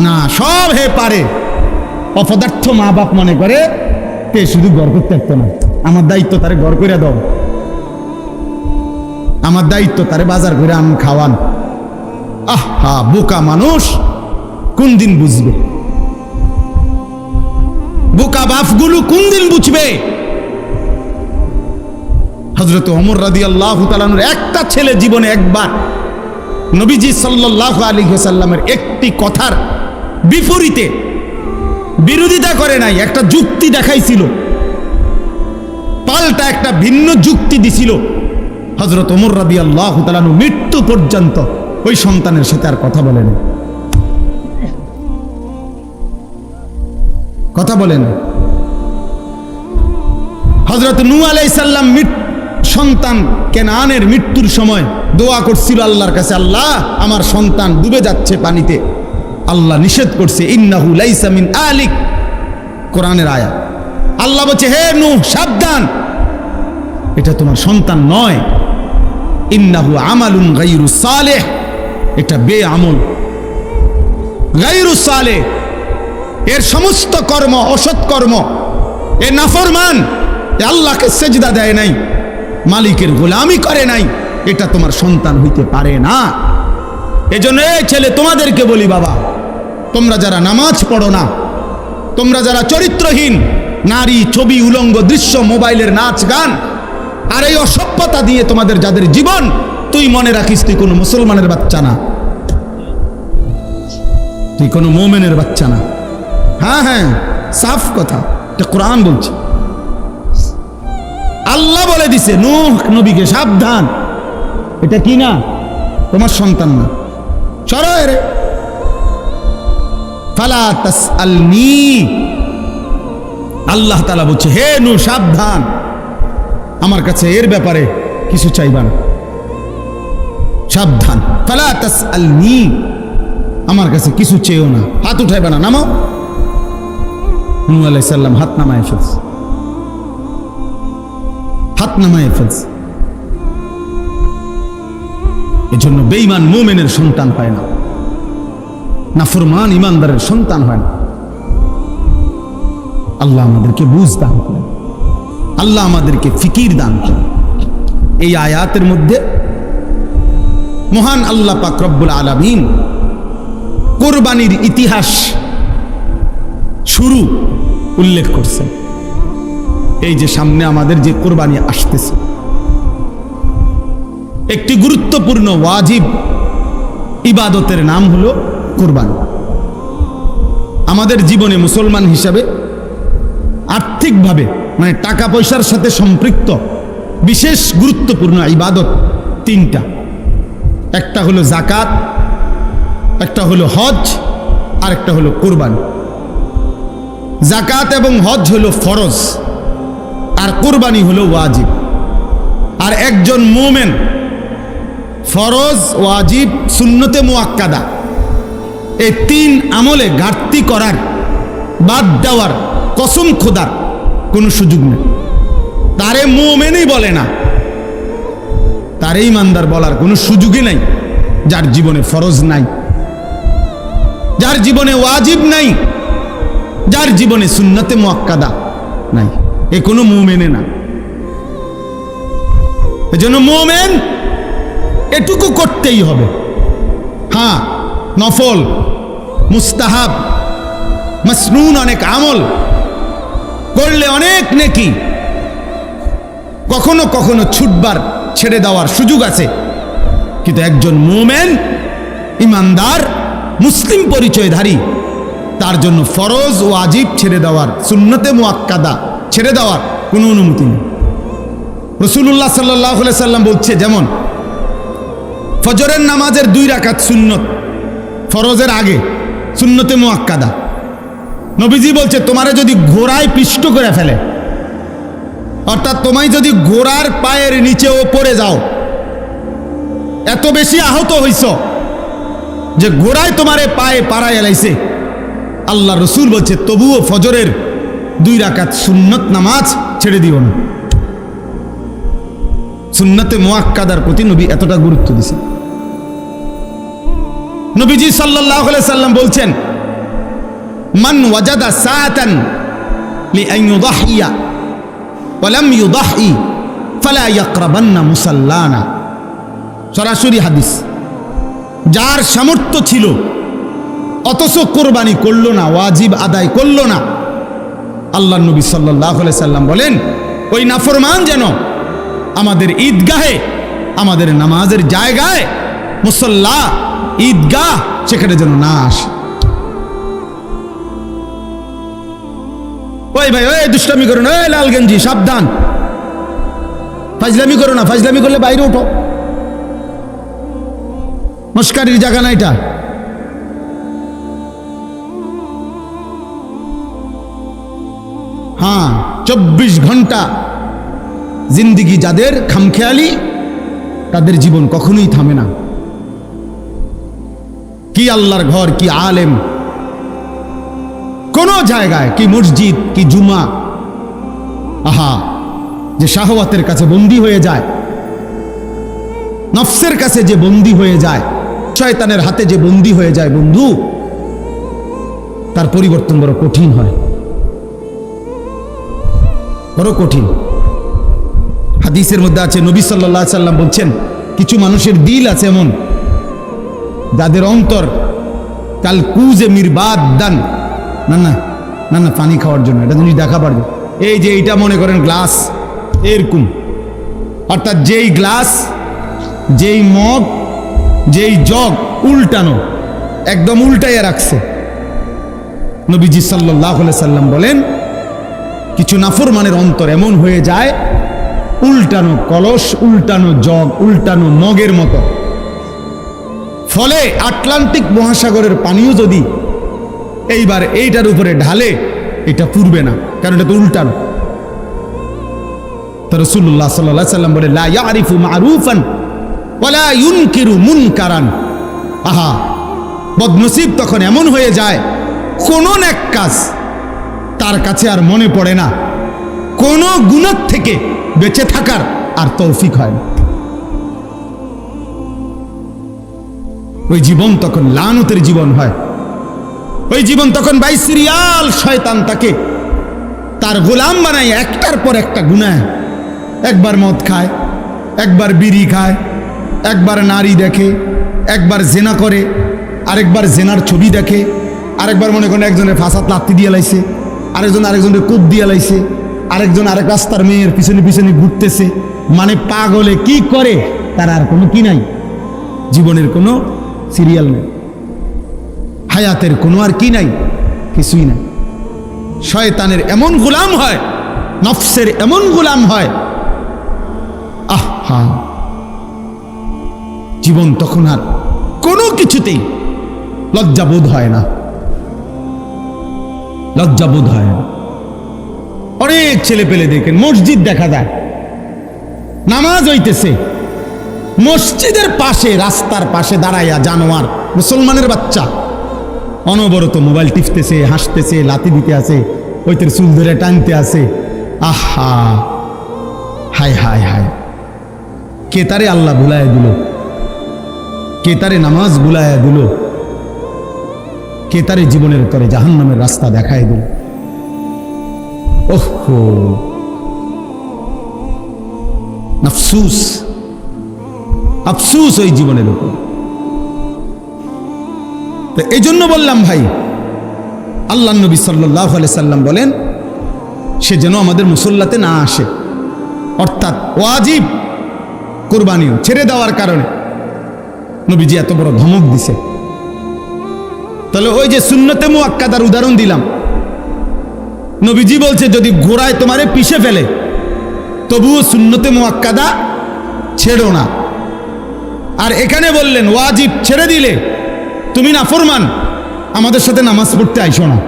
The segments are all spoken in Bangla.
না, সব হে পারে। অপদার্থ মা বাপ মনে করে, তে শুধু গড় করতে পারতো না। আমার দায়িত্ব তারে গড় করে দাও। আমার দায়িত্ব তারে বাজার করে আম খাওয়ান। আহা, বোকা মানুষ। কোন দিন বুঝবে? বোকা বাপগুলো কোন দিন বুঝবে? হজরত অমর রাদি আল্লাহ তালানুর একটা ছেলে জীবনে একবার নবীজি সাল্লাহ আলী সাল্লামের একটি কথার বিপরীতে বিরোধিতা করে নাই, একটা যুক্তি দেখাইছিল। পাল্টা একটা ভিন্ন যুক্তি দিছিল। হজরত ওমর রাদি আল্লাহ তালানু মৃত্যু পর্যন্ত ওই সন্তানের সাথে আর কথা বলেন কথা বলেন হজরত নু আলাইসাল্লাম সন্তান কেনানের মৃত্যুর সময় দোয়া করছিল আল্লাহর কাছে, আল্লাহ, আমার সন্তান ডুবে যাচ্ছে পানিতে। আল্লাহ নিষেধ করছে, ইন্নাহু লাইসা মিন আলিক। কোরআনের আয়া। আল্লাহ বলছে, হে নু সাবধান। এটা তোমার সন্তান নয়। ইন্নাহু আমালুন গাইরু সালেহ। এটা বে আমল গাইরু সালেহ। এর সমস্ত কর্ম অসৎ কর্ম। এ নাফরমান। এ আল্লাহকে সেজদা দেয় নাই। মালিকের গোলামি করে নাই। এটা তোমার সন্তান হইতে পারে না। এজন্য এই ছেলে, তোমাদেরকে বলি বাবা তোমরা যারা নামাজ পড়ো না, তোমরা যারা চরিত্রহীন, নারী, ছবি, উলঙ্গ, দৃশ্য, মোবাইলের নাচ, গান, আর এই অসভ্যতা দিয়ে তোমাদের যাদের জীবন, তুই মনে রাখিস তুই কোনো মুসলমানের বাচ্চা না। তুই কোনো মোমেনের বাচ্চা না। হ্যাঁ হ্যাঁ সাফ কথা, এটা কোরআন বলছে। আল্লাহ বলে দিছে, নূহ নবীকে সাবধান। এটা কি না? তোমার সন্তান না। সরয় রে ফালা তাসআলনি। আল্লাহ তাআলা বলছে, হে নূহ সাবধান। আমার কাছে এর ব্যাপারে কিছু চাইবা না। সাবধান। ফালা তাসআলনি। আমার কাছে কিছু চেয়েও না। হাত উঠাইবা না, নামাও। নূ আলাইহিস সালাম হাত নামায় হাত নামায় এজন্য বেঈমান মোমেনের সন্তান হয় না। নাফরমান ইমানদারের সন্তান হয় না। আল্লাহ আমাদেরকে বুঝ দান করেন। আল্লাহ আমাদেরকে ফিকির দান করেন। এই আয়াতের মধ্যে মহান আল্লাহ পাক রব্বুল আলামিন কোরবানির ইতিহাস শুরু উল্লেখ করছেন। এই যে সামনে আমাদের যে কোরবানি আসতেছে। একটি গুরুত্বপূর্ণ ওয়াজিব ইবাদতের নাম হলো কোরবানি। আমাদের জীবনে মুসলমান হিসাবে আর্থিকভাবে মানে টাকা পয়সার সাথে সম্পৃক্ত, বিশেষ গুরুত্বপূর্ণ ইবাদত তিনটা। একটা হলো জাকাত একটা হলো হজ, আর একটা হলো কোরবানি। জাকাত এবং হজ হলো ফরজ, আর কোরবানি হলো ওয়াজিব। আর একজন মোমেন, ফরজ, ওয়াজিব, সুন্নতে মুয়াক্কাদা এই তিন আমলে ঘাটতি করার, বাদ দেওয়ার, কসম খোদার কোনো সুযোগ নেই। তারে মোমেনই বলে না। তারে ইমানদার বলার কোনো সুযোগই নাই, যার জীবনে ফরজ নাই। যার জীবনে ওয়াজিব নাই, যার জীবনে সুন্নতে মুয়াক্কাদা নাই। এ কোনো মোমেনে না। এজন্য মোমেন এটুকু করতেই হবে। হ্যাঁ নফল। মুস্তাহাব, মসনুন অনেক আমল, করলে অনেক নেকি। কখনো কখনো ছুটবার ছেড়ে দেওয়ার সুযোগ আছে। কিন্তু একজন মোমেন, ইমানদার, মুসলিম পরিচয়ধারী, তার জন্য ফরজ ও আজিব ছেড়ে দেওয়ার, সুন্নতে মুয়াক্কাদা ছেড়ে দেওয়ার কোনো অনুমতি নেই। রসুল্লাহ সাল্লাহ সাল্লাম বলছে যেমন, ফজরের নামাজের দুই রাকাত সুন্নত, ফরজের আগে সুন্নতে মুয়াক্কাদা নবীজি বলছে, তোমারে যদি ঘোড়ায় পিষ্ট করে ফেলে, অর্থাৎ তোমায় যদি ঘোড়ার পায়ের নিচেও পড়ে যাও, এত বেশি আহত হইছ যে ঘোড়ায় তোমারে পায়ে পাড়ায় এলাইছে। আল্লাহ রসুল বলছে, তবুও ফজরের দুই রাকাত সুন্নত নামাজ ছেড়ে দিও না। সুন্নতে মোয়াক্কাদার প্রতি নবী এতটা গুরুত্ব দিছে নবীজি সাল্লাহ সাল্লাম বলছেন, মান ওয়াজাদা মুসাল্লানা। সরাসরি হাদিস। যার সামর্থ্য ছিল, অথচ কোরবানি করল না, ওয়াজিব আদায় করল না। আল্লাহ নবী সাল্লাম বলেন, ওই নাফরমান যেন আমাদের ঈদগাহে, আমাদের নামাজের জায়গায় মুসল্লা ঈদগাহ সেখানে যেন না আসে। ওই ভাই, ওই দুষ্টামি করো না লাল গেঞ্জি, সাবধান। ফাজলামি করো না, ফাজলামি করলে বাইরে ওঠো। মস্কারির জায়গা না এটা? হ্যাঁ চব্বিশ ঘণ্টা জিন্দিগি যাদের খামখেয়ালি, তাদের জীবন কখনোই থামে না। কি আল্লাহর ঘর, কি আলেম? কোন জায়গায় কি মসজিদ, কি জুমা? আহা, যে শাহওয়াতের কাছে বন্দী হয়ে যায়, নফসের কাছে যে বন্দী হয়ে যায়, শয়তানের হাতে যে বন্দী হয়ে যায় বন্ধু, তার পরিবর্তন বড় কঠিন হয়। বড় কঠিন। হাদিসের মধ্যে আছে, নবী সাল্লাহ সাল্লাম বলছেন, কিছু মানুষের দিল আছে এমন যাদের অন্তর কাল কুজে মিরবাদ দান। না না না না, পানি খাওয়ার জন্য, এটা জিনিস দেখা পারবে। এই যে এইটা মনে করেন গ্লাস, এরকম। অর্থাৎ যেই গ্লাস, যেই মগ, যেই জগ উল্টানো, একদম উল্টাইয়া রাখছে। নবীজি সাল্লাহ সাল্লাম বলেন, কিছু নাফরমানের অন্তর এমন হয়ে যায়, উল্টানো কলস, উল্টানো জগ, উল্টানো মগের মতো। ফলে আটলান্টিক মহাসাগরের পানিও যদি এইবার এইটার উপরে ঢালে, এটা পুরবে না, কারণ এটা তো উল্টানো। রসুল্লাহ সাল্লাহ সাল্লাম বলে, লা ইয়ারিফু মারুফান ওয়ালা ইউনকিরু মুনকারান। আহা, বদনসিব তখন এমন হয়ে যায়, কোন এক কাজ তার কাছে আর মনে পড়ে না। কোন গুণত থেকে বেঁচে থাকার আর তৌফিক হয় না। ওই জীবন তখন লানতের জীবন হয়। ওই জীবন তখন বাই সিরিয়াল শয়তান তাকে তার গোলাম বানায়, একটার পর একটা গুনায়। একবার মদ খায়, একবার বিড়ি খায়, একবার নারী দেখে, একবার জেনা করে, আরেকবার জেনার ছবি দেখে, আরেকবার মনে করেন একজনের ফাঁসাত লাত্তি দিয়ে লাইছে, আরেকজন আরেকজনের কোপ দিয়ে লাইছে, আরেকজন আরেক রাস্তার মেয়ের পিছনে পিছনে ঘুরতেছে। মানে পাগলে কি করে? তার আর কোনো কি নাই। জীবনের কোনো সিরিয়াল নেই। হায়াতের কোনো আর কি নাই? কিছুই নাই। শয়তানের এমন গোলাম হয়, নফসের এমন গোলাম হয়। আহ, হা। জীবন তখন আর কোনো কিছুতেই লজ্জাবোধ হয় না। লজ্জাবোধ হয় না। অনেক ছেলে পেলে দেখেন, মসজিদ দেখা যায়। নামাজ হইতেছে। মসজিদের পাশে, রাস্তার পাশে দাঁড়াইয়া জানোয়ার, মুসলমানের বাচ্চা। অনবরত মোবাইল টিপতেছে, হাসতেছে লাতি দিতে আছে ওইতের চুল ধরে টানতে আছে। আহা! হায় হায় হায়। কে তারে আল্লাহ ভুলাইয়া দিল? কে তারে নামাজ ভুলাইয়া দিল? কে তারে জীবনের তরে জাহান্নামের রাস্তা দেখায় দিল? ওহো আফসুস আফসুস ওই জীবনের উপর। তো এই জন্য বললাম, ভাই, আল্লাহ নবী সাল্লাহ সাল্লাম বলেন, সে যেন আমাদের মুসল্লাতে না আসে। অর্থাৎ ওয়াজিব কোরবানিও ছেড়ে দেওয়ার কারণে। নবীজি এত বড় ধমক দিছে। তাহলে ওই যে শূন্যতে মুয়াক্কাদার উদাহরণ দিলাম। নবীজি বলছে, যদি ঘোড়ায় তোমারে পিষে ফেলে, তবুও শূন্যতে মুয়াক্কাদা ছেড়ো না। আর এখানে বললেন, ওয়াজিব ছেড়ে দিলে তুমি না ফরমান আমাদের সাথে নামাজ পড়তে আইসো না।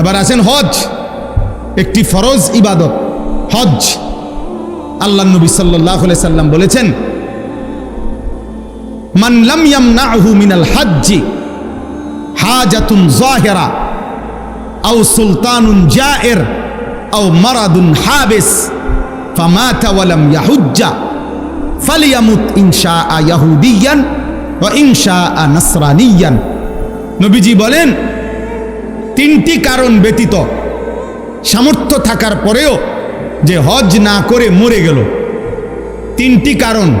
এবার আছেন হজ, একটি ফরজ ইবাদত, হজ। আল্লাহ নবী সাল্লাহ সাল্লাম বলেছেন, মান লাম ইয়ামনাহু মিনাল হাজ্জি হাজাতুন জাহিরা আও সুলতানুন জায়ের আও মারাদুন হাবিস, ফামাতা ওয়ালাম ইয়াহুজ্জা। ফালিয়ামুত ইনশাআ ইয়াহুদিয়ান ওয়া ইনশাআ নাসরানিয়ান। নবীজি বলেন, তিনটি কারণ ব্যতীত সামর্থ্য থাকার পরেও যে হজ না করে মরে গেল। তিনটি কারণ।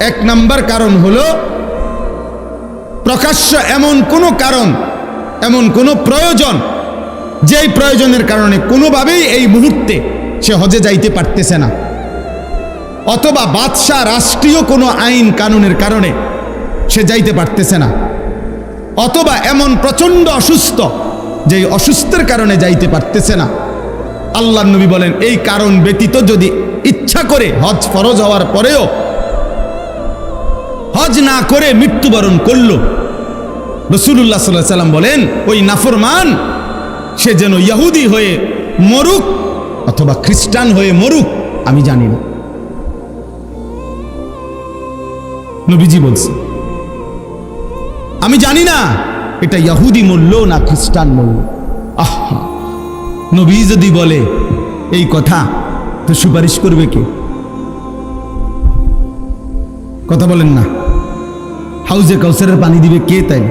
এক নাম্বার কারণ হলো, প্রকাশ্য এমন কোনো কারণ, এমন কোনো প্রয়োজন, যেই প্রয়োজনের কারণে কোনোভাবেই এই মুহূর্তে সে হজে যাইতে পারতেছে না। অথবা বাদশাহ রাষ্ট্রীয় কোনো আইন কানুনের কারণে সে যাইতে পারতেছে না। অথবা এমন প্রচণ্ড অসুস্থ যে অসুস্থের কারণে যাইতে পারতেছে না। আল্লাহ নবী বলেন, এই কারণ ব্যতীত যদি ইচ্ছা করে হজ ফরজ হওয়ার পরেও হজ না করে মৃত্যুবরণ করল। রসুল্লাহ সাল্লাহ সাল্লাম বলেন, ওই নাফরমান, সে যেন ইহুদি হয়ে মরুক অথবা খ্রিস্টান হয়ে মরুক, আমি জানি না। নবীজি বলছে, আমি জানি না, এটা ইয়াহুদি মূল্য না খ্রিস্টান মূল্য। আহ, নবী যদি বলে এই কথা, তো সুপারিশ করবে কে? কথা বলেন না। হাউজে কাউসারের পানি দিবে কে তাই?